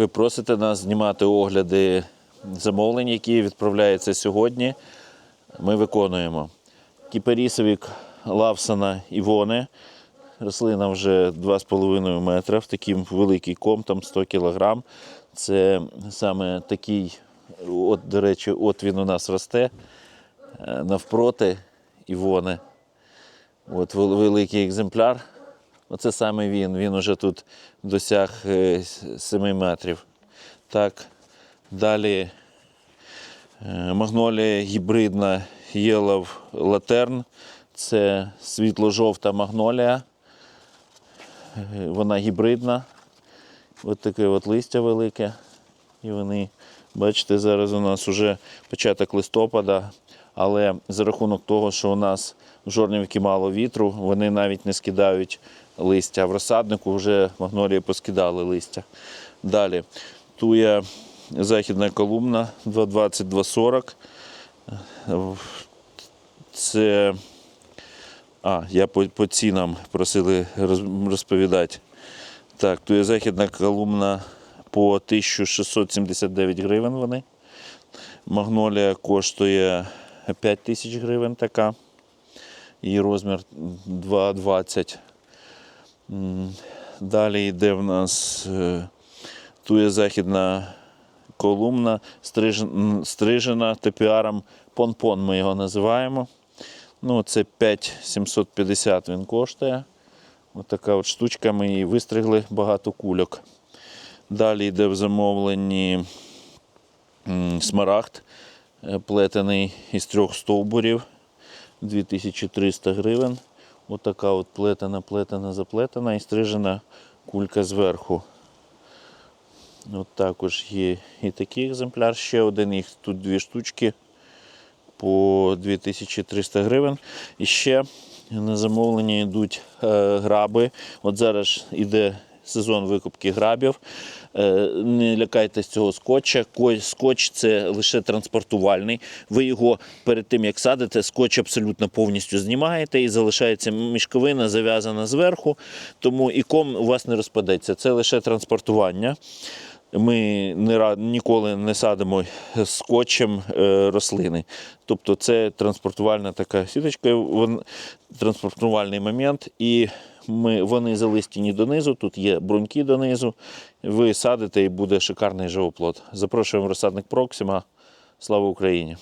Ви просите нас знімати огляди замовлень, які відправляються сьогодні. Ми виконуємо. Кіперісовік Лавсона Івони. Рослина вже 2,5 метра, в такий великий ком, там 100 кг. Це саме такий, от, до речі, от він у нас росте е, навпроти Івони. От великий екземпляр. Оце саме він. Він уже тут досяг 7 метрів. Так. Далі е, магнолія гібридна Yellow Lantern. Це світло-жовта магнолія. Е, Вона гібридна. Ось таке от листя велике. І вони, бачите, зараз у нас вже початок листопада, але за рахунок того, що у нас в жорнівці мало вітру, вони навіть не скидають листя. В розсаднику вже магнолії поскидали листя. Далі. Туя західна колумна 220-240. Це. А, я по, по цінам просили розповідати. Так, то є західна колумна по 1679 гривень вони. Магнолія коштує 5 тисяч гривень така. Її розмір 2,20. Далі йде в нас е, тує західна колумна, стрижен- стрижена тепіаром понпон ми його називаємо. Ну, це 5750 він коштує. Ось така от штучка, ми її вистригли багато кульок. Далі йде в замовленні смарагд е, плетений із трьох стовбурів 2300 гривень. Ось така от плетена, плетена, заплетена і стрижена кулька зверху. От також є і такий екземпляр, ще один, їх тут дві штучки по 2300 гривень. І ще на замовлення йдуть е, граби. От зараз йде сезон викупки грабів. Е, не лякайтесь цього скотча. Скотч це лише транспортувальний. Ви його перед тим як садите, скотч абсолютно повністю знімаєте і залишається мішковина зав'язана зверху, тому і ком у вас не розпадеться. Це лише транспортування. Ми не ніколи не садимо скотчем е, рослини. Тобто це транспортувальна така сіточка, транспортувальний момент, і ми, вони залистіні донизу, тут є бруньки донизу. Ви садите і буде шикарний живоплод. Запрошуємо розсадник Проксима. Слава Україні!